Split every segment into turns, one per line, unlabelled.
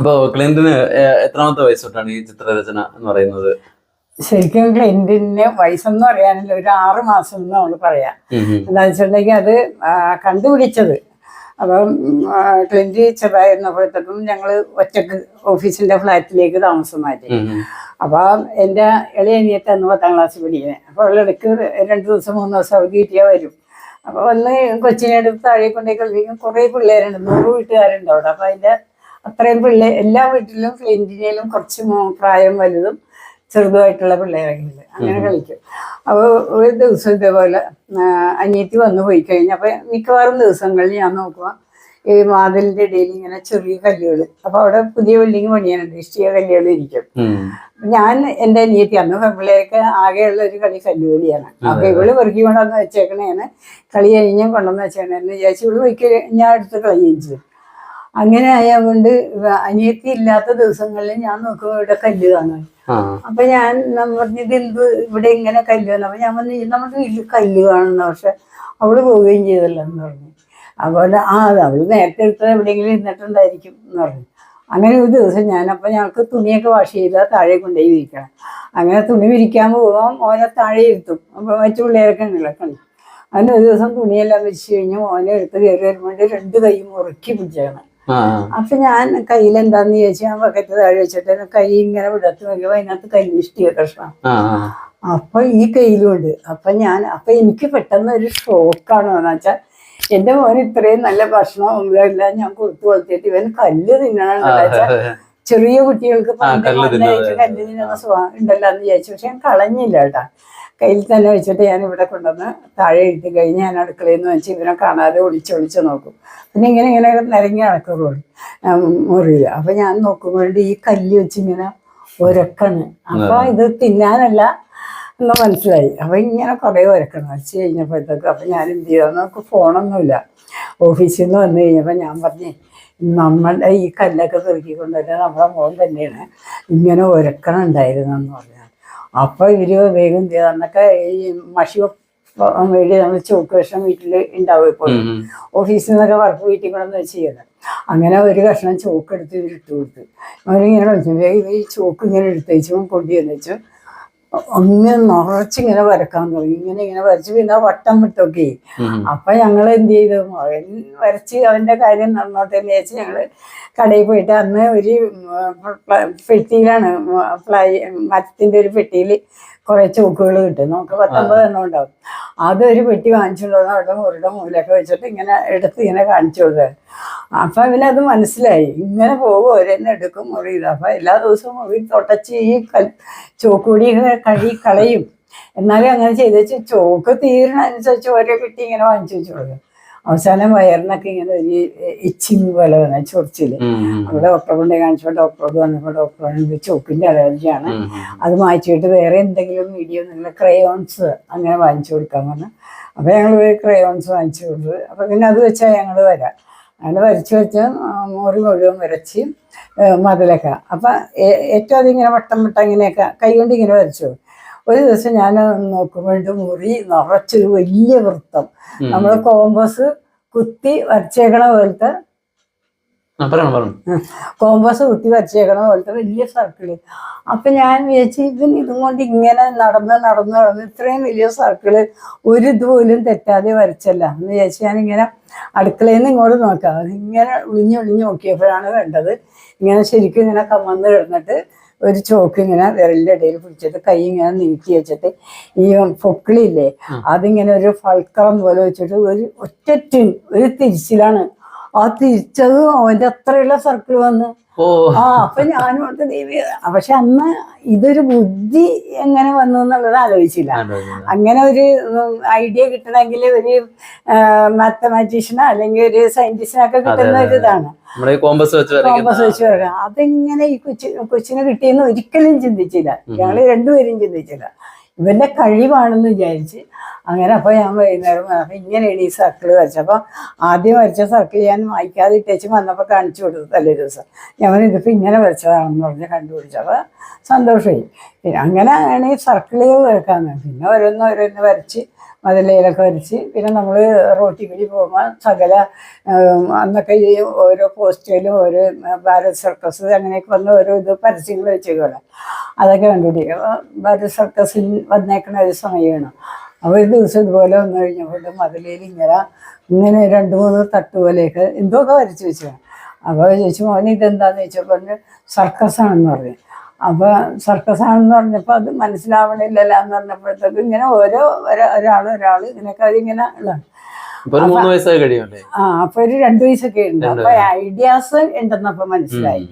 അപ്പൊ ക്ലിന്റിന് എത്രാമത്തെ വയസ്സ് തൊട്ടാണ് ഈ ചിത്രരചന എന്ന് പറയുന്നത്?
ശരിക്കും ക്ലിന്റിന് വയസ്സെന്ന് പറയാനില്ല ഒരു ആറ് മാസം എന്ന് നമ്മൾ പറയാം. എന്താ വെച്ചിട്ടുണ്ടെങ്കിൽ അത് കണ്ടുപിടിച്ചത്. അപ്പം ക്ലയന്റ് ചെറുതായിരുന്നപ്പോഴത്തേക്കും ഞങ്ങൾ ഒറ്റയ്ക്ക് ഓഫീസിന്റെ ഫ്ലാറ്റിലേക്ക് താമസം മാറ്റി. അപ്പൊ എന്റെ ഇളയ അനിയത്തെ അന്ന് പത്താം ക്ലാസ് പഠിക്കുന്നത് അപ്പോൾ അവളിടയ്ക്ക് രണ്ട് ദിവസം മൂന്ന് ദിവസം അവധി കിട്ടിയാൽ വരും. അപ്പോൾ വന്ന് കൊച്ചിനെ എടുത്ത് താഴെ കൊണ്ടേ കളിപ്പിക്കും. കുറേ പിള്ളേരുണ്ട് നൂറ് വീട്ടുകാരുണ്ട് അവിടെ. അപ്പോൾ അതിന്റെ അത്രയും പിള്ളേർ എല്ലാ വീട്ടിലും ഫ്ലിന്റിനേലും കുറച്ച് പ്രായം വലുതും ചെറുതുമായിട്ടുള്ള ഉണ്ട് അങ്ങനെ കളിക്കും. അപ്പോൾ ഒരു ദിവസം ഇതേപോലെ അനിയത്തി വന്നു പോയി കഴിഞ്ഞാൽ അപ്പോൾ മിക്കവാറും ദിവസങ്ങളിൽ ഞാൻ നോക്കുക ഈ വാതിലിന്റെ ഇടയിൽ ഇങ്ങനെ ചെറിയ കല്ലുകൾ അപ്പോൾ അവിടെ പുതിയ ബിൽഡിങ് പണിയാനുണ്ട് ഇഷ്ടിക കല്ലുകൾ ഇരിക്കും. ഞാൻ എന്റെ അനിയത്തി അന്ന് പെൺപിള്ളേർക്ക് ആകെയുള്ള ഒരു കളി കല്ലുകളിയാണ്. അപ്പൊ ഇവൾ പെറുക്കി കൊണ്ടുവന്ന് വെച്ചേക്കണേന് കളി കഴിഞ്ഞും കൊണ്ടുവന്ന് വെച്ചേക്കണേന്ന് വിചാരിച്ചു ഇവൾ പോയി ഞാൻ എടുത്ത് കളയുകയും ചെയ്തു. അങ്ങനെ ആയതുകൊണ്ട് അനിയത്തി ഇല്ലാത്ത ദിവസങ്ങളിൽ ഞാൻ നോക്കുമ്പോൾ ഇവിടെ കല്ല് കാണാൻ അപ്പൊ ഞാൻ പറഞ്ഞത് പറഞ്ഞു എന്ത് ഇവിടെ ഇങ്ങനെ കല്ല് കാണും അപ്പൊ ഞാൻ പറഞ്ഞു നമ്മുടെ വീട്ടിൽ കല്ല് കാണുന്ന പക്ഷെ അവൾ പോവുകയും ചെയ്തല്ലോ എന്ന് പറഞ്ഞു. അതുപോലെ ആ അവൾ നേരത്തെ എടുത്തത് എവിടെയെങ്കിലും ഇരുന്നിട്ടുണ്ടായിരിക്കും എന്ന് പറഞ്ഞു. അങ്ങനെ ഒരു ദിവസം ഞാൻ അപ്പൊ ഞങ്ങൾക്ക് തുണിയൊക്കെ വാഷ് ചെയ്താൽ താഴെ കൊണ്ടുപോയി വിരിക്കണം. അങ്ങനെ തുണി വിരിക്കാൻ പോകുമ്പോൾ ഓനെ താഴെ ഇരുത്തും. അപ്പൊ മറ്റു പിള്ളേരൊക്കെ ഉണ്ടല്ലോ കളി അങ്ങനെ ഒരു ദിവസം തുണിയെല്ലാം വിരിച്ചു കഴിഞ്ഞ് ഓനെ എടുത്ത് കയറി വരുമ്പോൾ രണ്ട് കൈ മുറുക്കി
ആ.
അപ്പൊ ഞാൻ കയ്യിൽ എന്താന്ന് ചോദിച്ചു ഞാൻ ബക്കറ്റ് താഴെ വെച്ചിട്ട് കൈ ഇങ്ങനെ വിടത്ത് നോക്കിയപ്പോ അതിനകത്ത് കല്ലിഷ്ടിയ കഷ്ണം. അപ്പൊ ഈ കയ്യിലുണ്ട്. അപ്പൊ ഞാൻ അപ്പൊ എനിക്ക് പെട്ടെന്ന് ഒരു ഷോക്കാണ് എന്ന് വെച്ചാൽ എന്റെ മോൻ ഇത്രയും നല്ല ഭക്ഷണം എല്ലാം ഞാൻ കൊടുത്തു വളർത്തിയിട്ട് ഇവൻ കല്ല് തിന്നണമെന്ന് വെച്ചാൽ ചെറിയ കുട്ടികൾക്ക്
കല്ല്
തിന്നുന്ന സ്വഭാവം ഉണ്ടല്ലോ എന്ന് വിചാരിച്ചു. പക്ഷെ ഞാൻ കളഞ്ഞില്ല കേട്ടാ. കയ്യിൽ തന്നെ വെച്ചിട്ട് ഞാൻ ഇവിടെ കൊണ്ടുവന്ന് താഴെ എഴുതി കഴിഞ്ഞ് ഞാൻ അടുക്കളയിൽ നിന്ന് വെച്ച് ഇവനെ കാണാതെ ഒളിച്ചൊളിച്ച് ഒളിച്ച് നോക്കും. പിന്നെ ഇങ്ങനെ ഇങ്ങനെ നിരങ്ങി നടക്കുള്ളൂ മുറിയിൽ അപ്പൊ ഞാൻ നോക്കുമ്പോൾ ഈ കല്ല് വെച്ച് ഇങ്ങനെ ഒരക്കണ്. അപ്പൊ ഇത് തിന്നാനല്ല എന്ന് മനസ്സിലായി. അപ്പൊ ഇങ്ങനെ കുറേ ഒരക്കണം വെച്ച് കഴിഞ്ഞപ്പോഴത്തേക്ക് അപ്പൊ ഞാൻ എന്ത് ചെയ്തു? നമുക്ക് ഫോണൊന്നുമില്ല. ഓഫീസിൽ നിന്ന് വന്നു കഴിഞ്ഞപ്പോൾ ഞാൻ പറഞ്ഞേ നമ്മളുടെ ഈ കല്ലൊക്കെ പെറുക്കി കൊണ്ടുവരുന്നത് നമ്മുടെ മോൻ തന്നെയാണ് ഇങ്ങനെ ഉണ്ടായിരുന്നു എന്ന് പറഞ്ഞു. അപ്പൊ ഇവർ വേഗം ചെയ്തു അന്നൊക്കെ ഈ മഷി വേണ്ടി നമ്മൾ ചോക്ക് കഷ്ണം വീട്ടിൽ ഉണ്ടാവും ഇപ്പോൾ. ഓഫീസിൽ നിന്നൊക്കെ വർക്ക് വീട്ടിൽ കൊണ്ടൊന്ന് ചെയ്യണം അങ്ങനെ ഒരു കഷ്ണം ചോക്ക് എടുത്ത് ഇവർ ഇട്ട് കൊടുത്തു. അവരിങ്ങനെ ഈ ചോക്ക് ഇങ്ങനെ എടുത്തേച്ചും കൊണ്ടുവന്നു കൊണ്ടു വന്നു വെച്ചു. അങ്ങനെ നിറച്ചിങ്ങനെ വരക്കാൻ തുടങ്ങി. ഇങ്ങനെ ഇങ്ങനെ വരച്ച് പിന്നെ വട്ടം വിട്ടൊക്കെ. അപ്പൊ ഞങ്ങൾ എന്ത് ചെയ്തു? അവൻ വരച്ച് അവന്റെ കാര്യം നടന്നോട്ടെ എന്ന് വിചാരിച്ച് ഞങ്ങൾ കടയിൽ പോയിട്ട് അന്ന് ഒരു പെട്ടിയിലാണ് ഫ്ലൈ മരത്തിന്റെ ഒരു പെട്ടിയിൽ കുറെ ചോക്കുകൾ കിട്ടും. നമുക്ക് പത്തൊമ്പത് എണ്ണം ഉണ്ടാവും. അതൊരു പെട്ടി വാങ്ങിച്ചുകൊണ്ടുവന്ന് അവിടെ മുറിയുടെ മൂലൊക്കെ വെച്ചിട്ട് ഇങ്ങനെ എടുത്ത് ഇങ്ങനെ കാണിച്ചു കൊടുത്തത് അപ്പൊ അവനത് മനസ്സിലായി. ഇങ്ങനെ പോകും ഓരോന്ന് എടുക്കും മുറി ഇത് അപ്പൊ എല്ലാ ദിവസവും മുറി തൊട്ടച്ച് ഈ കൽ ചോക്കുകൂടി കഴി കളയും. എന്നാലും അങ്ങനെ ചെയ്ത് ചോക്ക് തീരണനുസരിച്ച് ഓരോ കിട്ടി ഇങ്ങനെ വാങ്ങിച്ചു വെച്ചു കൊടുക്കും. അവസാനം വയറിനൊക്കെ ഇങ്ങനെ ഒരു ഇച്ചിങ് പോലെ വന്ന
ചൊറിച്ചിൽ.
അവിടെ ഡോക്ടറെ കൊണ്ട് കാണിച്ചപ്പോൾ ഡോക്ടറോട് വന്നപ്പോൾ ഡോക്ടർ പറഞ്ഞു ചോക്കിന്റെ അലർജിയാണ്. അത് മാറ്റിയിട്ട് വേറെ എന്തെങ്കിലും വീഡിയോ നിങ്ങൾ ക്രയോൺസ് അങ്ങനെ വാങ്ങിച്ചു കൊടുക്കാൻ പറഞ്ഞു. അപ്പോൾ ഞങ്ങൾ ക്രയോൺസ് വാങ്ങിച്ചു കൊടുത്തു. അപ്പോൾ പിന്നെ അത് വെച്ചാൽ ഞങ്ങൾ വരാം. അങ്ങനെ വരച്ച് വെച്ച് മുറി മുഴുവൻ വരച്ച് മതിലൊക്കെ. അപ്പം ഏറ്റവും അധികം ഇങ്ങനെ വട്ടം വട്ടം ഇങ്ങനെയൊക്കെ കൈ കൊണ്ട് ഇങ്ങനെ വരച്ചു. ഒരു ദിവസം ഞാൻ നോക്കുമ്പോഴും മുറി നിറച്ചൊരു വലിയ വൃത്തം. നമ്മൾ കോമ്പസ് കുത്തി വരച്ചേക്കണ പോലത്തെ കോമ്പസ് കുത്തി വരച്ചേക്കണ പോലത്തെ വലിയ സർക്കിൾ അപ്പൊ ഞാൻ വിചാരിച്ചു ഇവൻ ഇതും കൊണ്ട് ഇങ്ങനെ നടന്ന് നടന്ന് നടന്ന് ഇത്രയും വലിയ സർക്കിൾ ഒരു ഇതുപോലും തെറ്റാതെ വരച്ചല്ല. എന്ന് വിചാരിച്ചു ഞാൻ ഇങ്ങനെ അടുക്കളയിൽ നിന്ന് ഇങ്ങോട്ട് നോക്കാം. ഇങ്ങനെ ഒളിഞ്ഞ് ഒളിഞ്ഞു നോക്കിയപ്പോഴാണ് വേണ്ടത് ഇങ്ങനെ ശരിക്കും ഇങ്ങനെ കമന്ന് കിടന്നിട്ട് ഒരു ചോക്ക് ഇങ്ങനെ വിരലിന്റെ ഇടയിൽ പിടിച്ചിട്ട് കൈ ഇങ്ങനെ നീട്ടി വെച്ചിട്ട് ഈ പൊക്കിളില്ലേ അതിങ്ങനെ ഒരു ഫൾക്കറം പോലെ വെച്ചിട്ട് ഒരു ഒറ്റ ടിൻ ഒരു തിരിച്ചിലാണ് ആ തിരിച്ചത് അവന്റെ അത്രയുള്ള സർക്കിൾ വന്ന്. ആ അപ്പൊ ഞാനും ഓർത്ത് ദേവി പക്ഷെ അന്ന് ഇതൊരു ബുദ്ധി എങ്ങനെ വന്നു എന്നുള്ളത് ആലോചിച്ചില്ല. അങ്ങനെ ഒരു ഐഡിയ കിട്ടണമെങ്കിൽ ഒരു മാത്തമാറ്റീഷ്യനോ അല്ലെങ്കിൽ ഒരു സയന്റിസ്റ്റിനൊക്കെ കിട്ടുന്ന ഒരു ഇതാണ്.
കോമ്പസ് വെച്ച്
അതെങ്ങനെ ഈ കൊച്ചി കൊച്ചിനെ കിട്ടിയെന്ന് ഒരിക്കലും ചിന്തിച്ചില്ല. ഞങ്ങൾ രണ്ടുപേരും ചിന്തിച്ചില്ല. ഇവന്റെ കഴിവാണെന്ന് വിചാരിച്ച്. അങ്ങനെ അപ്പോൾ ഞാൻ വൈകുന്നേരം അപ്പം ഇങ്ങനെയാണ് ഈ സർക്കിൾ വരച്ചത്. അപ്പോൾ ആദ്യം വരച്ച സർക്കിൾ ഞാൻ വായിക്കാതെ ഇട്ടേച്ച് വന്നപ്പോൾ കാണിച്ചു കൊടുത്തു തലേ ദിവസം. ഞാൻ ഇതിപ്പോൾ ഇങ്ങനെ വരച്ചതാണെന്ന് പറഞ്ഞ് കണ്ടുപിടിച്ചപ്പോൾ സന്തോഷമായി. പിന്നെ അങ്ങനെയാണ് ഈ സർക്കിളുകൾ വരക്കാന്ന് പിന്നെ ഓരോന്ന് ഓരോന്ന് വരച്ച് മതിലയിലൊക്കെ വരച്ച്. പിന്നെ നമ്മൾ റോട്ടി കൂടി പോകുമ്പോൾ സകല അന്നൊക്കെ ഈ ഓരോ പോസ്റ്റിലും ഓരോ ഭാരത് സർക്കസ് അങ്ങനെയൊക്കെ വന്ന് ഓരോ ഇത് പരസ്യങ്ങൾ വെച്ചേക്കുമല്ലോ അതൊക്കെ കണ്ടുപിടിക്കും ഭാരത് സർക്കസിൽ വന്നേക്കണ ഒരു സമയമാണ് അപ്പോൾ ഒരു ദിവസം ഇതുപോലെ വന്നു കഴിഞ്ഞപ്പോൾ മതിലയിൽ ഇങ്ങനെ ഇങ്ങനെ രണ്ട് മൂന്ന് തട്ട് പോലെയൊക്കെ എന്തൊക്കെ വരച്ച് വെച്ചു അപ്പോൾ ചോദിച്ചു മോൻ ഇതെന്താന്ന്? ചോദിച്ചപ്പോൾ പറഞ്ഞു സർക്കസാണെന്ന് പറഞ്ഞു. അപ്പോൾ സർക്കസാണെന്ന് പറഞ്ഞപ്പോൾ അത് മനസ്സിലാവണില്ലല്ലോ എന്ന് പറഞ്ഞപ്പോഴത്തേക്ക് ഇങ്ങനെ ഓരോ ഒരാ- ഒരാൾ ഒരാൾ ഇങ്ങനെയൊക്കെ അവരിങ്ങനെ ഉള്ളതാണ് ആ അപ്പൊ ഒരു രണ്ടു വയസ്സൊക്കെ ഉണ്ട്. അപ്പൊ ഐഡിയാസ് ഉണ്ടെന്നപ്പോ മനസ്സിലായി.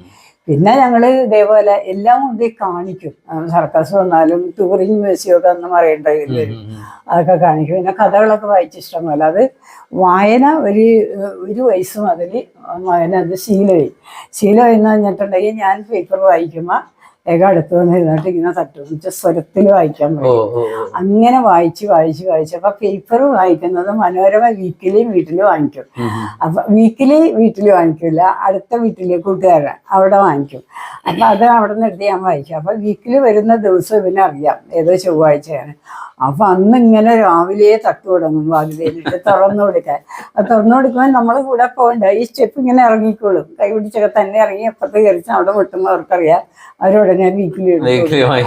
പിന്നെ ഞങ്ങൾ ഇതേപോലെ എല്ലാം കൊണ്ട് കാണിക്കും. സർക്കസ് വന്നാലും ടൂറിങ് മ്യൂസിയമൊക്കെ ഒന്നും അന്ന് അതൊക്കെ കാണിക്കും. പിന്നെ കഥകളൊക്കെ വായിച്ചിഷ്ടം ഇഷ്ടമല്ല അത് വായന ഒരു ഒരു വയസ്സ് മുതൽ അത് ശീലമായി. ശീലമായി എന്ന് പറഞ്ഞിട്ടുണ്ടെങ്കിൽ ഞാൻ പേപ്പർ വായിക്കുമ്പോൾ ഏക അടുത്ത് വന്ന് ഇരുന്നിട്ട് ഇങ്ങനെ തട്ടും. എന്നുവെച്ചാൽ സ്വരത്തിൽ വായിക്കാൻ പറ്റും. അങ്ങനെ വായിച്ച് വായിച്ച് വായിച്ച് അപ്പൊ പേപ്പർ വായിക്കുന്നത് മനോരമ വീക്കിലി വീട്ടിൽ വാങ്ങിക്കും. അപ്പൊ വീക്കിലി വീട്ടിൽ വാങ്ങിക്കില്ല അടുത്ത വീട്ടിലെ കൂട്ടുകാരൻ അവിടെ വാങ്ങിക്കും. അപ്പൊ അത് അവിടെ നിന്ന് എടുത്ത് ഞാൻ വായിക്കും. അപ്പൊ വീക്കിലി വരുന്ന ദിവസം ഇവനെ അറിയാം ഏതോ ചൊവ്വാഴ്ചയാണ്. അപ്പൊ അന്ന് ഇങ്ങനെ രാവിലെ തട്ടു തുടങ്ങും വാതിലേലിട്ട് തുറന്നു കൊടുക്കാൻ. അത് തുറന്നു കൊടുക്കുമ്പോൾ നമ്മൾ കൂടെ പോകണ്ട ഈ സ്റ്റെപ്പ് ഇങ്ങനെ ഇറങ്ങിക്കോളും. കൈ പിടിച്ചൊക്കെ തന്നെ ഇറങ്ങി അപ്പുറത്ത് കയറിച്ച് അവിടെ മുട്ടുമ്പോൾ അവർക്കറിയാം അവരുടനെ വീക്കിലി.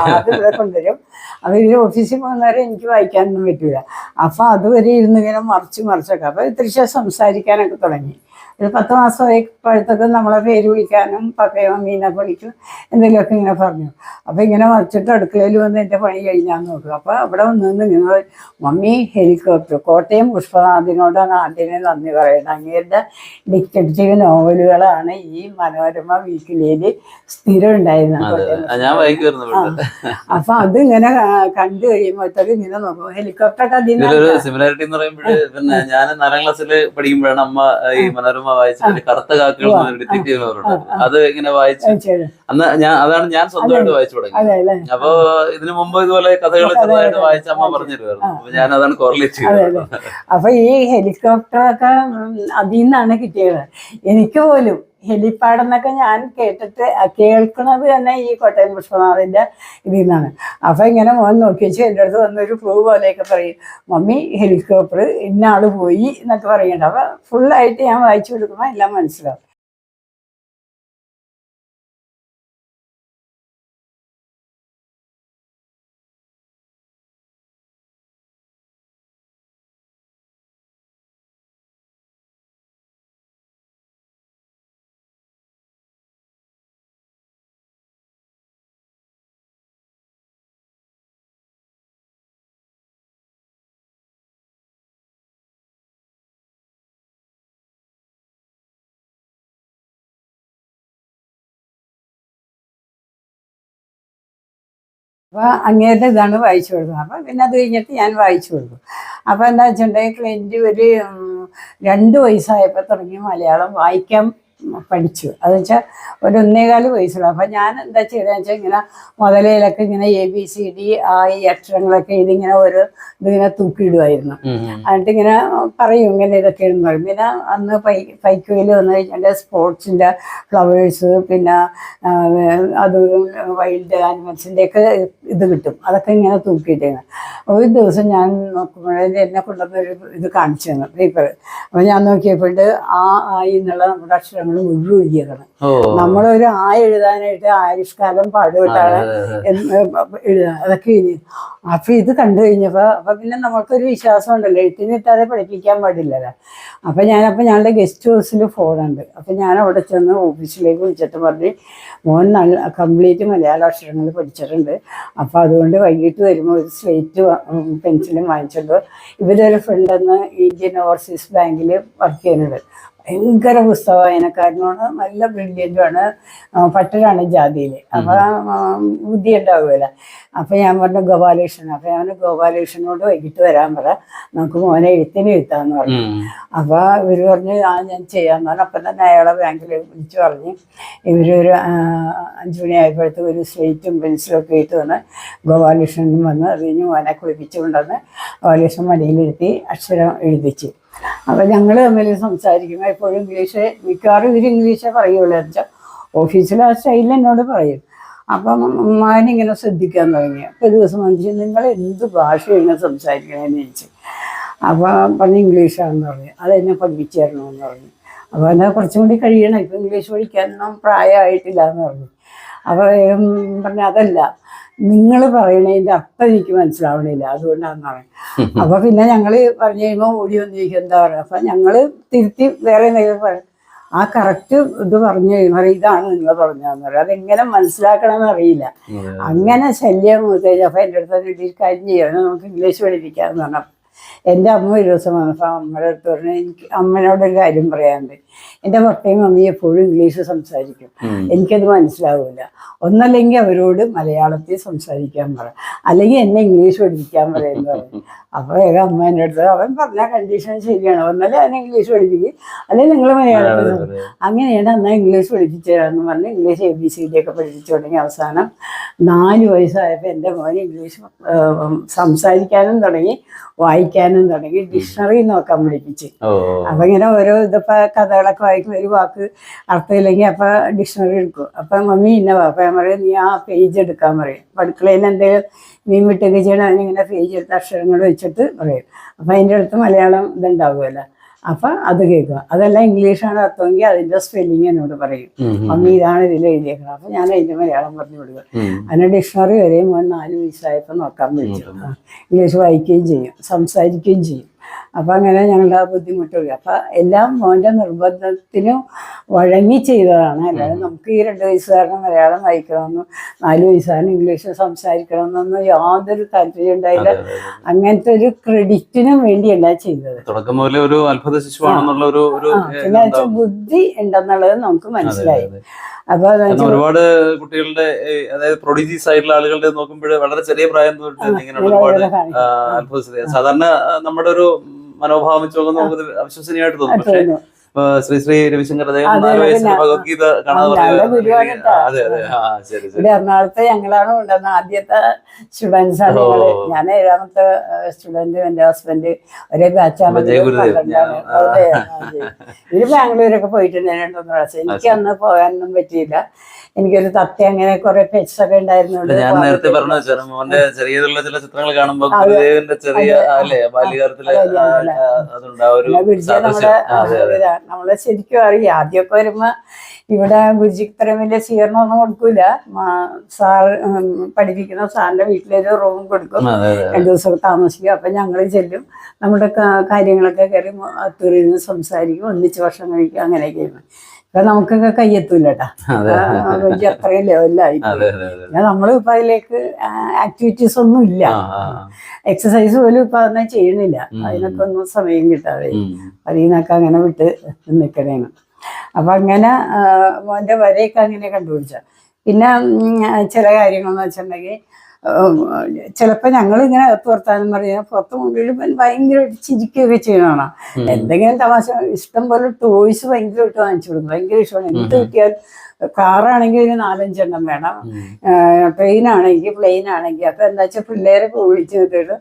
അത് ഇവിടെ കൊണ്ടുവരും. അവർ ഓഫീസിൽ പോകുന്നവരെ എനിക്ക് വായിക്കാനൊന്നും പറ്റില്ല അപ്പൊ അതുവരെ ഇരുന്ന് ഇങ്ങനെ മറിച്ച് മറിച്ചൊക്കെ. അപ്പൊ തൃശ്ശ സംസാരിക്കാനൊക്കെ തുടങ്ങി. ഒരു പത്ത് മാസമായപ്പോഴത്തേക്ക് നമ്മളെ പേര് വിളിക്കാനും പപ്പയോ മീനൊക്കെ വിളിക്കും. എന്തെങ്കിലുമൊക്കെ ഇങ്ങനെ പറഞ്ഞു. അപ്പം ഇങ്ങനെ മറിച്ചിട്ട് അടുക്കളയിൽ വന്ന് എന്റെ പണി കഴിഞ്ഞാൽ നോക്കും അപ്പം അവിടെ വന്ന് നിന്ന് നിങ്ങൾ മമ്മി ഹെലികോപ്റ്റർ കോട്ടയം പുഷ്പനാഥിനോടാണ് ആദ്യമേ നന്ദി പറയുന്നത് അങ്ങേരുടെ ഡിറ്റക്റ്റീവ് നോവലുകളാണ് ഈ മനോരമ വീക്കിലിയിൽ സ്ഥിരം ഉണ്ടായിരുന്നത് അപ്പം അത്. ഇങ്ങനെ കണ്ടു കഴിയുമ്പോഴത്തേക്ക് ഇങ്ങനെ നോക്കും. ഹെലികോപ്റ്റർ ഒക്കെ
സിമിലാരിറ്റി എന്ന് പറയുമ്പോൾ പിന്നെ ഞാൻ നാലാം ക്ലാസ്സിൽ പഠിക്കുമ്പോഴാണ് അമ്മ ഈ മനോരമ വായിച്ചിട്ട് കറുത്ത കാക്കകൾ ഡിറ്റക്റ്റീവ് അത് ഇങ്ങനെ വായിച്ചു. അന്ന് ഞാൻ അതാണ് ഞാൻ സ്വന്തമായിട്ട് വായിച്ചു തുടങ്ങി അപ്പൊ ഇതിനു മുമ്പ് ഇതുപോലെ കഥകൾ ചെറുതായിട്ട് വായിച്ച അമ്മ പറഞ്ഞിരുന്നു. അപ്പൊ ഞാൻ അതാണ് കോറിലേറ്റ് ചെയ്തത്.
അപ്പൊ ഈ ഹെലികോപ്റ്ററൊക്കെ അതിൽ നിന്നാണ് കിട്ടിയത്. എനിക്ക് പോലും ഹെലിപ്പാടെന്നൊക്കെ ഞാൻ കേട്ടിട്ട് കേൾക്കുന്നത് തന്നെ ഈ കോട്ടയം പുഷ്പനാഥിന്റെ ഇതിൽ നിന്നാണ് അപ്പൊ ഇങ്ങനെ മോൻ നോക്കി വെച്ച് എന്റെ അടുത്ത് വന്നൊരു ഫ്ലൂ പോലെയൊക്കെ പറയും. മമ്മി ഹെലികോപ്റ്റർ ഇന്ന ആൾ പോയി എന്നൊക്കെ പറയുന്നുണ്ട് അപ്പൊ ഫുള്ളായിട്ട് ഞാൻ വായിച്ചു കൊടുക്കുമ്പോൾ എല്ലാം മനസ്സിലാവും. അപ്പൊ അങ്ങേരുടെ ഇതാണ് വായിച്ചു കൊടുക്കുന്നത് അപ്പൊ പിന്നെ അത് കഴിഞ്ഞിട്ട് ഞാൻ വായിച്ചു കൊടുക്കും. അപ്പൊ എന്താ വെച്ചിട്ടുണ്ടെങ്കിൽ ക്ലയന്റ് ഒരു രണ്ട് വയസ്സായപ്പോൾ തുടങ്ങി മലയാളം വായിക്കാൻ പഠിച്ചു. അത് വെച്ചാൽ ഒരു ഒന്നേകാൽ വയസ്സുള്ള. അപ്പം ഞാൻ എന്താ ചെയ്തതെന്ന് വെച്ചാൽ ഇങ്ങനെ മുതലയിലൊക്കെ ഇങ്ങനെ എ ബി സി ഡി ആ ഈ അക്ഷരങ്ങളൊക്കെ ഇതിങ്ങനെ ഓരോ ഇതിങ്ങനെ തൂക്കിയിടുമായിരുന്നു എന്നിട്ട് ഇങ്ങനെ പറയും ഇങ്ങനെ ഇതൊക്കെ എന്ന് പറയും. പിന്നെ അന്ന് പൈ പൈക്കുയിൽ വന്നു കഴിഞ്ഞാൽ സ്പോർട്സിന്റെ ഫ്ലവേഴ്സ് പിന്നെ അത് വൈൽഡ് ആനിമൽസിന്റെ ഒക്കെ ഇത് കിട്ടും. അതൊക്കെ ഇങ്ങനെ തൂക്കിയിട്ടേന്ന് ഒരു ദിവസം ഞാൻ നോക്കുമ്പോഴേ എന്നെ കൊണ്ടുവന്നൊരു ഇത് കാണിച്ചു തന്നു പേപ്പർ അപ്പോൾ ഞാൻ നോക്കിയപ്പോൾ ആ ആയി എന്നുള്ള നമ്മുടെ അക്ഷരങ്ങൾ മുഴുവൻ എഴുതിയേക്കണം. നമ്മളൊരു ആ എഴുതാനായിട്ട് ആയുഷ്കാലം പാടുപെട്ടാണ് എന്ന് എഴുതാൻ അതൊക്കെ എഴുതി അപ്പൊ ഇത് കണ്ടു കഴിഞ്ഞപ്പോൾ അപ്പൊ പിന്നെ നമുക്കൊരു വിശ്വാസം ഉണ്ടല്ലോ എഴുത്തിനിട്ടാതെ പഠിപ്പിക്കാൻ പാടില്ലല്ലോ. അപ്പൊ ഞാനപ്പോ ഞങ്ങളുടെ ഗസ്റ്റ് ഹൗസിൽ ഫോണുണ്ട്. അപ്പൊ ഞാൻ അവിടെ ചെന്ന് ഓഫീസിലേക്ക് വിളിച്ചിട്ട് പറഞ്ഞ് മോൻ നല്ല കംപ്ലീറ്റ് മലയാള അക്ഷരങ്ങൾ പഠിച്ചിട്ടുണ്ട്. അപ്പൊ അതുകൊണ്ട് വൈകിട്ട് വരുമ്പോൾ ഒരു സ്ലേറ്റ് പെൻസിലും വാങ്ങിച്ചുകൊണ്ട് ഇവരൊരു ഫ്രണ്ട് എന്ന് ഇന്ത്യൻ ഓവർസീസ് ബാങ്കിൽ വർക്ക് ചെയ്യുന്നുണ്ട് ഭയങ്കര പുസ്തക വായനക്കാരനാണ് നല്ല ബ്രില്യന്റാണ് പട്ടരാണ് ജാതിയിൽ അപ്പം ബുദ്ധി ഉണ്ടാവുകയില്ല. അപ്പം ഞാൻ പറഞ്ഞു ഗോപാലകൃഷ്ണൻ. അപ്പം ഞാൻ ഗോപാലകൃഷ്ണനോട് വൈകിട്ട് വരാൻ പറ. നമുക്ക് മോനെ എഴുത്തിന് എഴുത്താന്ന് പറഞ്ഞു. അപ്പോൾ ഇവർ പറഞ്ഞ് ആ ഞാൻ ചെയ്യാന്ന് പറഞ്ഞു. അപ്പം തന്നെ അയാളെ ബാങ്കിൽ വിളിച്ചു പറഞ്ഞ് ഇവരൊരു അഞ്ച് മണിയായപ്പോഴത്തേക്ക് ഒരു സ്ലേറ്റും പെൻസിലും ഒക്കെ ഇട്ട് വന്ന് ഗോപാലകൃഷ്ണനും വന്ന് അത് കഴിഞ്ഞ് മോനെ കുളിപ്പിച്ചു കൊണ്ടുവന്ന് ഗോപാലകൃഷ്ണൻ മടിയിലിരുത്തി അക്ഷരം എഴുതിച്ച്. അപ്പം ഞങ്ങൾ തമ്മിൽ സംസാരിക്കുമ്പോൾ എപ്പോഴും ഇംഗ്ലീഷ് മിക്കവാറും ഇവർ ഇംഗ്ലീഷേ പറയുള്ളൂ. വെച്ചാൽ ഓഫീസിൽ ആ സ്റ്റൈലിൽ എന്നോട് പറയും. അപ്പം അമ്മാനിങ്ങനെ ശ്രദ്ധിക്കാൻ തുടങ്ങി. അപ്പോൾ ഒരു ദിവസം ചോദിച്ചു നിങ്ങൾ എന്ത് ഭാഷയാണ് സംസാരിക്കണമെന്ന് ചോദിച്ചു. അപ്പം പറഞ്ഞ് ഇംഗ്ലീഷാണെന്ന് പറഞ്ഞു. അതെന്നെ പഠിപ്പിച്ചു തരണമെന്ന് പറഞ്ഞു. അപ്പോൾ എന്നാൽ കുറച്ചും കൂടി കഴിയണം. ഇപ്പം ഇംഗ്ലീഷ് പഠിക്കാനൊന്നും പ്രായമായിട്ടില്ല എന്ന് പറഞ്ഞു. അപ്പോൾ പറഞ്ഞു അതല്ല. നിങ്ങൾ പറയണതിന്റെ അർത്ഥം എനിക്ക് മനസ്സിലാവണില്ല. അതുകൊണ്ടാണെന്ന് പറയുന്നത് അപ്പൊ പിന്നെ ഞങ്ങൾ പറഞ്ഞു കഴിയുമ്പോൾ ഓടി വന്നിരിക്കും. എന്താ പറയുക അപ്പൊ ഞങ്ങൾ തിരുത്തി വേറെ എന്തെങ്കിലും പറയും ആ കറക്റ്റ് ഇത് പറഞ്ഞു കഴിയുമ്പോൾ ഇതാണ് നിങ്ങൾ പറഞ്ഞതെന്ന് പറയാം. അതെങ്ങനെ മനസ്സിലാക്കണമെന്ന് അറിയില്ല. അങ്ങനെ ശല്യം മൂത്തേജ് എന്റെ എന്റെ അടുത്ത് ഒരു കാര്യം ചെയ്യണം. നമുക്ക് ഇംഗ്ലീഷ് പഠിപ്പിക്കാമെന്ന് പറഞ്ഞു എന്റെ അമ്മ ഒരു ദിവസം വന്നപ്പോൾ അമ്മയുടെ അടുത്ത് പറഞ്ഞു എനിക്ക് അമ്മനോടൊരു കാര്യം പറയാണ്ട് എന്റെ പപ്പയും അമ്മയും എപ്പോഴും ഇംഗ്ലീഷ് സംസാരിക്കും. എനിക്കത് മനസ്സിലാവില്ല ഒന്നല്ലെങ്കിൽ അവരോട് മലയാളത്തിൽ സംസാരിക്കാൻ പറ. അല്ലെങ്കിൽ എന്നെ ഇംഗ്ലീഷ് പഠിപ്പിക്കാൻ പറയുന്നു പറഞ്ഞു. അപ്പോൾ ഏക അമ്മ എന്റെ അടുത്ത് അവൻ പറഞ്ഞ കണ്ടീഷൻ ശരിയാണ്. ഒന്നല്ലേ അവനെ ഇംഗ്ലീഷ് പഠിപ്പിക്കും. അല്ലെങ്കിൽ നിങ്ങൾ
മലയാളം
അങ്ങനെയാണ് എന്നാൽ ഇംഗ്ലീഷ് പഠിപ്പിച്ചു തരാമെന്ന് പറഞ്ഞ് English A B C D ഒക്കെ പഠിപ്പിച്ചു തുടങ്ങി. അവസാനം നാല് വയസ്സായപ്പോൾ എന്റെ മോൻ ഇംഗ്ലീഷ് സംസാരിക്കാനും തുടങ്ങി. വായിക്കാനും തുടങ്ങി ഡിക്ഷണറി നോക്കാൻ പഠിപ്പിച്ച്. അപ്പൊ ഇങ്ങനെ ഓരോ ഇതിപ്പോ കഥകളൊക്കെ വായിക്കും ഒരു വാക്ക് അർത്ഥമില്ലെങ്കിൽ അപ്പൊ ഡിക്ഷണറി എടുക്കും. അപ്പൊ മമ്മി ഇന്ന അപ്പൊ ഞാൻ പറയും നീ ആ പേജ് എടുക്കാൻ പറയും. പടുക്കളയിൽ അടുക്കളയിൽ എന്തെങ്കിലും മീൻ വിട്ടൊക്കെ ചെയ്യണം അതിനിങ്ങനെ പേജ് എടുത്ത് അക്ഷരങ്ങൾ വെച്ചിട്ട് പറയും. അപ്പൊ അതിന്റെ അടുത്ത് മലയാളം ഇതുണ്ടാവുമല്ലോ. അപ്പം അത് കേൾക്കുക. അതല്ല ഇംഗ്ലീഷാണ് അർത്ഥമെങ്കിൽ അതിന്റെ സ്പെല്ലിങ് എന്നോട് പറയും.
അമ്മ.
മമ്മി ഇതാണ് ഇതിൽ എഴുതിയേക്കുന്നത് അപ്പം ഞാൻ അതിന്റെ മലയാളം പറഞ്ഞു കൊടുക്കുക. അതിന് ഡിക്ഷണറി വരെയും മോൻ നാല് വയസ്സായപ്പോൾ നോക്കാൻ വിളിച്ചു. ഇംഗ്ലീഷ് വായിക്കുകയും ചെയ്യും സംസാരിക്കുകയും ചെയ്യും. അപ്പം അങ്ങനെ ഞങ്ങളുടെ ആ ബുദ്ധിമുട്ടില്ല അപ്പം എല്ലാം മോന്റെ നിർബന്ധത്തിനും വഴങ്ങി ചെയ്തതാണ്. അല്ലാതെ നമുക്ക് ഈ രണ്ട് വയസ്സുകാരന് മലയാളം വായിക്കണമെന്നും നാല് വയസ്സുകാരൻ ഇംഗ്ലീഷ് സംസാരിക്കണമെന്നൊന്നും യാതൊരു താല്പര്യം ഉണ്ടായില്ല. അങ്ങനത്തെ ഒരു ക്രെഡിറ്റിനും വേണ്ടിയല്ല ചെയ്തത്.
തുടക്കം മുതലേ ഒരു അത്ഭുത ശിശുവാണെന്നുള്ള ഒരു
പിന്നെ ബുദ്ധി ഉണ്ടെന്നുള്ളത് നമുക്ക് മനസ്സിലായി.
അതെ.
അപ്പോൾ
ഒരുപാട് കുട്ടികളുടെ അതായത് പ്രൊഡീജീസ് ആയിട്ടുള്ള ആളുകളുടെ നോക്കുമ്പോൾ വളരെ ചെറിയ പ്രായം തൊട്ട് ഇങ്ങനെയുള്ള ഒരുപാട് അത്ഭുത സാധാരണ നമ്മുടെ ഒരു മനോഭാവം വെച്ച് നോക്കുമ്പോൾ നമുക്ക് അവിശ്വസനീയമായിട്ട് തോന്നും. പക്ഷേ ശ്രീ ശ്രീ രവിശങ്കർ ഭഗവത്ഗീത. അതെ അതെ ആ ശരി ശരി.
എറണാകുളത്ത് ഞങ്ങളാണ് കൊണ്ടുവന്ന ആദ്യത്തെ സ്റ്റുഡൻസ് ആണ്. ഞാൻ ഏഴാമത്തെ സ്റ്റുഡന്റ് എന്റെ ഹസ്ബൻഡ് ഒരേ ബാച്ചാണ് ഇനി. ഇവർ ബാംഗ്ലൂരൊക്കെ പോയിട്ടുണ്ട് രണ്ടു പ്രാവശ്യം. എനിക്ക് അന്ന് പോകാനൊന്നും പറ്റിയില്ല. എനിക്കൊരു തത്ത അങ്ങനെ കുറെ പെറ്റ്സ് ഒക്കെ ഉണ്ടായിരുന്നുണ്ട്
ഞാൻ നേരത്തെ പറഞ്ഞ മോന്റെ ചെറിയതുള്ള ചില ചിത്രങ്ങൾ കാണുമ്പോ ഗുരുദേവന്റെ ചെറിയ അല്ലേ
ബാല്യകാലത്തിൽ ഗുരുജി നമ്മളെ ശരിക്കും അറിയാം. ആദ്യമൊക്കെ വരുമ്പോ ഇവിടെ ഗുരുജിക്ക് ഇത്രയും വലിയ സ്വീകരണമൊന്നും കൊടുക്കൂല. സാർ പഠിപ്പിക്കുന്ന സാറിന്റെ വീട്ടിലൊരു റൂം കൊടുക്കും. രണ്ടു ദിവസമൊക്കെ താമസിക്കും. അപ്പൊ ഞങ്ങൾ ചെല്ലും. നമ്മുടെ കാര്യങ്ങളൊക്കെ കയറി അത്തൂരിന്ന് സംസാരിക്കും. ഒന്നിച്ച് ഭക്ഷണം കഴിക്കും. അങ്ങനെയൊക്കെ നമുക്കൊക്കെ കയ്യെത്തൂല അത്രയും ലെവലിലായി നമ്മൾ ഇപ്പൊ അതിലേക്ക് ആക്ടിവിറ്റീസ് ഒന്നും ഇല്ല. എക്സസൈസ് പോലും ഇപ്പൊ അതൊന്നും ചെയ്യണില്ല. അതിനൊക്കെ ഒന്നും സമയം കിട്ടാതെ. അതിനൊക്കെ അങ്ങനെ വിട്ട് നിൽക്കണേന്ന് അപ്പൊ അങ്ങനെ മോന്റെ വരെയൊക്കെ അങ്ങനെ കണ്ടുപിടിച്ച പിന്നെ ചില കാര്യങ്ങൾ എന്ന് വെച്ചിട്ടുണ്ടെങ്കിൽ ചിലപ്പോൾ ഞങ്ങൾ ഇങ്ങനെ അകത്ത് വർത്താനം പറയാം പുറത്ത് മുമ്പിൽ ഭയങ്കരമായിട്ട് ചിരിക്കുകയൊക്കെ ചെയ്യണം എന്തെങ്കിലും തമാശ ഇഷ്ടം പോലെ ടോയ്സ് ഭയങ്കരമായിട്ട് വാങ്ങിച്ചു കൊടുക്കും. ഭയങ്കര ഇഷ്ടമാണ്. എന്ത് കിട്ടിയാൽ കാറാണെങ്കിൽ ഒരു നാലഞ്ചെണ്ണം വേണം. ട്രെയിൻ ആണെങ്കിൽ പ്ലെയിൻ ആണെങ്കിൽ. അപ്പൊ എന്താ വെച്ചാൽ പിള്ളേരൊക്കെ ഒഴിച്ചു കിട്ടിയിട്ട്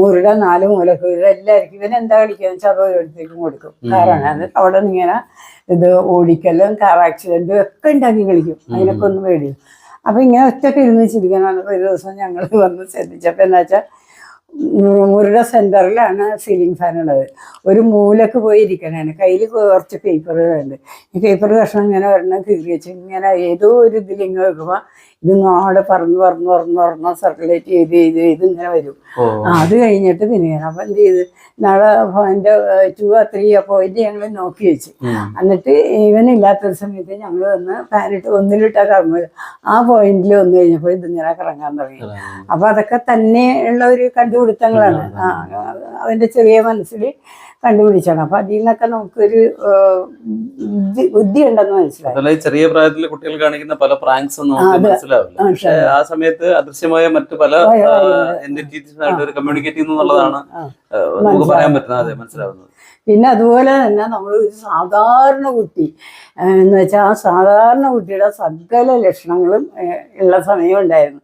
മുരുടെ നാല് മൂലക്ക് വീട് എല്ലാവർക്കും ഇവന് എന്താ കളിക്കാന്ന് വെച്ചാൽ അത് ഓരോരുത്തേക്കും കൊടുക്കും. കാറാണ് എന്നിട്ട് അവിടെ നിന്ന് ഇങ്ങനെ ഇത് ഓടിക്കലും കാർ ആക്സിഡന്റും ഒക്കെ ഉണ്ടാക്കി കളിക്കും. അതിനൊക്കെ ഒന്നും പേടിയും. അപ്പൊ ഇങ്ങനെ ഒറ്റയ്ക്ക് ഇരുന്ന് ചിരിക്കാനാണ് ഒരു ദിവസം ഞങ്ങൾ വന്ന് ശ്രദ്ധിച്ചപ്പോ എന്താ വെച്ചാൽ മുറിയുടെ സെന്ററിലാണ് സീലിംഗ് ഫാൻ ഉള്ളത്. ഒരു മൂലക്ക് പോയി ഇരിക്കണാണ്. കയ്യിൽ കുറച്ച് പേപ്പറുകളുണ്ട്. ഈ പേപ്പർ കഷ്ണം ഇങ്ങനെ ഒരെണ്ണം കീറി വെച്ച് ഇങ്ങനെ ഏതോ ഒരു ഇതിൽ ഇങ്ങനെ വെക്കുമ്പോൾ ഇത് നാടെ പറന്ന് പറന്ന് പറന്ന് പറന്ന് സർക്കുലേറ്റ് ചെയ്ത് ചെയ്ത് ചെയ്ത് ഇങ്ങനെ വരും. അത് കഴിഞ്ഞിട്ട് പിന്നെ അപ്പം എന്ത് ചെയ്ത്? നാളെ എന്റെ ടു ആ ത്രീ ആ പോയിന്റ് ഞങ്ങൾ നോക്കി വെച്ചു. എന്നിട്ട് ഈവൻ ഇല്ലാത്തൊരു സമയത്ത് ഞങ്ങൾ വന്ന് പാനിട്ട് ഒന്നിലിട്ടാ കറങ്ങുക ആ പോയിന്റിൽ വന്നു കഴിഞ്ഞപ്പോൾ ഇതിങ്ങനെ കറങ്ങാൻ തുടങ്ങി. അപ്പൊ അതൊക്കെ തന്നെ ഉള്ള ഒരു കണ്ടുപിടുത്തങ്ങളാണ്. അവന്റെ ചെറിയ മനസ്സിൽ കണ്ടുപിടിച്ചാണ്. അപ്പൊ അതിൽ നിന്നൊക്കെ നമുക്കൊരു ബുദ്ധി- ഉണ്ടെന്ന് മനസ്സിലായി.
ചെറിയ പ്രായത്തിൽ കുട്ടികൾ കാണിക്കുന്ന പല പ്രാങ്ക്സ് മനസ്സിലാവില്ല.
ആ,
ആ സമയത്ത് അദൃശ്യമായ മറ്റു പല. എന്റിറ്റീസുമായിട്ട് കമ്മ്യൂണിക്കേറ്റ് ചെയ്യുന്നു എന്നുള്ളതാണ്
ആ.
ആ, നമുക്ക് പറയാൻ പറ്റുന്നത്. അതെ മനസ്സിലാവുന്നത്.
പിന്നെ അതുപോലെ തന്നെ നമ്മൾ ഒരു സാധാരണ കുട്ടി എന്ന് വെച്ചാൽ ആ സാധാരണ കുട്ടിയുടെ സകല ലക്ഷണങ്ങളും ഉള്ള സമയം ഉണ്ടായിരുന്നു.